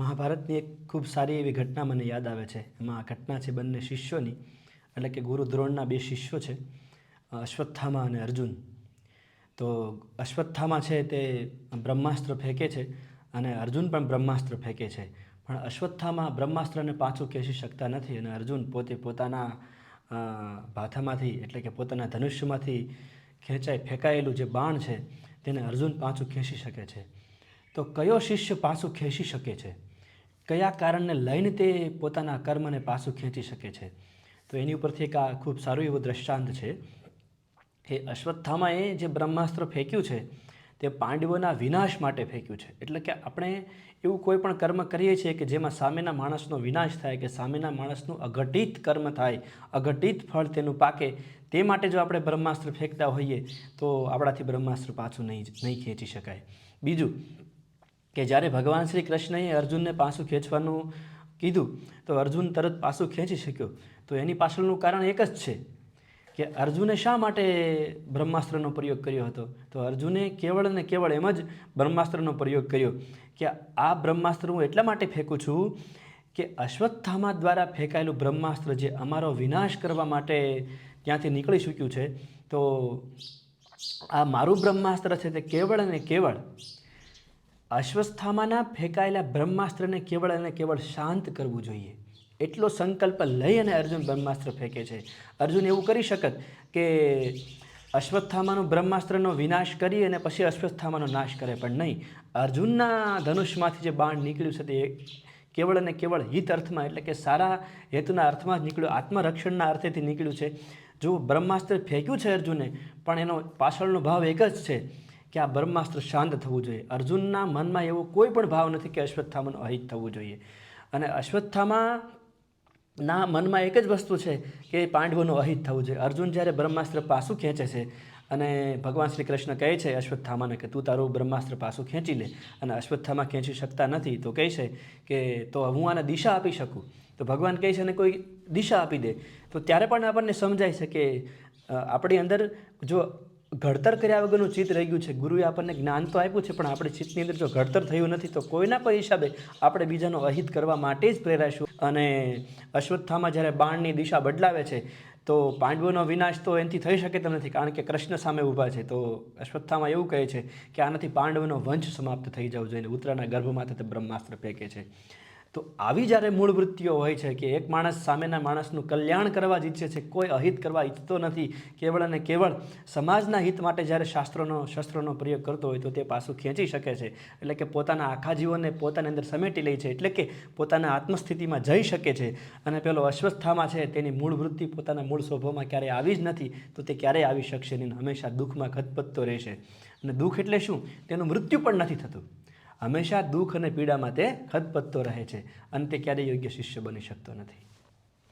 મહાભારતની એક ખૂબ સારી એવી ઘટના મને યાદ આવે છે. એમાં આ ઘટના છે બંને શિષ્યોની, એટલે કે ગુરુ દ્રોણના બે શિષ્યો છે, અશ્વત્થામા અને અર્જુન. તો અશ્વત્થામા છે તે બ્રહ્માસ્ત્ર ફેંકે છે અને અર્જુન પણ બ્રહ્માસ્ત્ર ફેંકે છે. પણ અશ્વત્થામા બ્રહ્માસ્ત્રને પાછું ખેંચી શકતા નથી અને અર્જુન પોતે પોતાના ભાથામાંથી એટલે કે પોતાના ધનુષ્યમાંથી ખેંચાઈ ફેંકાયેલું જે બાણ છે તેને અર્જુન પાછું ખેંચી શકે છે. તો કયો શિષ્ય પાછું ખેંચી શકે છે? કયા કારણને લઈને તે પોતાના કર્મને પાછું ખેંચી શકે છે? તો એની ઉપરથી એક આ ખૂબ સારું એવું દ્રષ્ટાંત છે કે અશ્વત્થામાએ જે બ્રહ્માસ્ત્ર ફેંક્યું છે, તે પાંડવોના વિનાશ માટે ફેંક્યું છે. એટલે કે આપણે એવું કોઈ પણ કર્મ કરીએ છીએ કે જેમાં સામેના માણસનો વિનાશ થાય કે સામેના માણસનું અઘટિત કર્મ થાય, અઘટિત ફળ તેનું પાકે, તે માટે જો આપણે બ્રહ્માસ્ત્ર ફેંકતા હોઈએ તો આપણાથી બ્રહ્માસ્ત્ર પાછું નહીં નહીં ખેંચી શકાય. બીજું કે જ્યારે ભગવાન શ્રી કૃષ્ણએ અર્જુનને પાછું ખેંચવાનું કીધું, તો અર્જુન તરત પાછું ખેંચી શક્યો. તો એની પાછળનું કારણ એક જ છે કે અર્જુને શા માટે બ્રહ્માસ્ત્રનો પ્રયોગ કર્યો હતો? તો અર્જુને કેવળ ને કેવળ એમ જ બ્રહ્માસ્ત્રનો પ્રયોગ કર્યો કે આ બ્રહ્માસ્ત્ર હું એટલા માટે ફેંકું છું કે અશ્વત્થામા દ્વારા ફેંકાયેલું બ્રહ્માસ્ત્ર જે અમારો વિનાશ કરવા માટે ત્યાંથી નીકળી ચૂક્યું છે, તો આ મારું બ્રહ્માસ્ત્ર છે તે કેવળ અને કેવળ અશ્વસ્થામાના ફેંકાયેલા બ્રહ્માસ્ત્રને કેવળ અને કેવળ શાંત કરવું જોઈએ. એટલો સંકલ્પ લઈ અને અર્જુન બ્રહ્માસ્ત્ર ફેંકે છે. અર્જુન એવું કરી શકત કે અશ્વત્થામાનું બ્રહ્માસ્ત્રનો વિનાશ કરી અને પછી અશ્વત્થામાનો નાશ કરે, પણ નહીં. અર્જુનના ધનુષમાંથી જે બાણ નીકળ્યું છે તે કેવળ અને કેવળ હિત અર્થમાં, એટલે કે સારા હેતુના અર્થમાં જ નીકળ્યું, આત્મરક્ષણના અર્થેથી નીકળ્યું છે. જો બ્રહ્માસ્ત્ર ફેંક્યું છે અર્જુને, પણ એનો પાછળનો ભાવ એક જ છે. કે આ બ્રહ્માસ્ત્ર શાંત થવું જોઈએ. અર્જુનના મનમાં એવો કોઈ પણ ભાવ નથી કે અશ્વત્થામાનું અહિત થવું જોઈએ. અને અશ્વત્થામા ના મનમાં એક જ વસ્તુ છે કે પાંડવોનું અહિત થવું જોઈએ. અર્જુન જ્યારે બ્રહ્માસ્ત્ર પાછું ખેંચે છે અને ભગવાન શ્રી કૃષ્ણ કહે છે અશ્વત્થામાને કે તું તારું બ્રહ્માસ્ત્ર પાછું ખેંચી લે અને અશ્વત્થામા ખેંચી શકતા નથી, તો કહે છે કે તો હું આને દિશા આપી શકું? તો ભગવાન કહે છે અને કોઈ દિશા આપી દે. તો ત્યારે પણ આપણને સમજાય છે કે આપણી અંદર જો ઘડતર કર્યા વગરનું ચિત્ત રહી ગયું છે. ગુરુએ આપણને જ્ઞાન તો આપ્યું છે, પણ આપણે ચિત્તની અંદર જો ઘડતર થયું નથી, તો કોઈના પણ હિસાબે આપણે બીજાનો અહિત કરવા માટે જ પ્રેરાશું અને અશ્વત્થામાં જ્યારે બાણની દિશા બદલાવે છે, તો પાંડવોનો વિનાશ તો એનાથી થઈ શકે તેમ નથી, કારણ કે કૃષ્ણ સામે ઊભા છે. તો અશ્વત્થામાં એવું કહે છે કે આનાથી પાંડવોનો વંશ સમાપ્ત થઈ જવો જોઈએ ઉત્તરાના ગર્ભમાં તે બ્રહ્માસ્ત્ર ફેંકે છે. તો આવી જ્યારે મૂળ વૃત્તિઓ હોય છે કે એક માણસ સામેના માણસનું કલ્યાણ કરવા જ ઈચ્છે છે, કોઈ અહિત કરવા ઈચ્છતો નથી, કેવળ અને કેવળ સમાજના હિત માટે જ્યારે શાસ્ત્રોનો, શસ્ત્રોનો પ્રયોગ કરતો હોય તો તે પાછું ખેંચી શકે છે. એટલે કે પોતાના આખા જીવનને પોતાની અંદર સમેટી લે છે, એટલે કે પોતાના આત્મસ્થિતિમાં જઈ શકે છે. અને પેલો અશ્વસ્થામાં છે, તેની મૂળ વૃત્તિ પોતાના મૂળ સ્વભાવમાં ક્યારેય આવી જ નથી, તો તે ક્યારેય આવી શકશે નહીં હંમેશા દુઃખમાં ખતપતતો રહેશે. અને દુઃખ એટલે શું? તેનું મૃત્યુ પણ નથી થતું. હંમેશા દુઃખ અને પીડામાં તે ખતપતતો રહે છે. અને તે ક્યારેય યોગ્ય શિષ્ય બની શકતો નથી.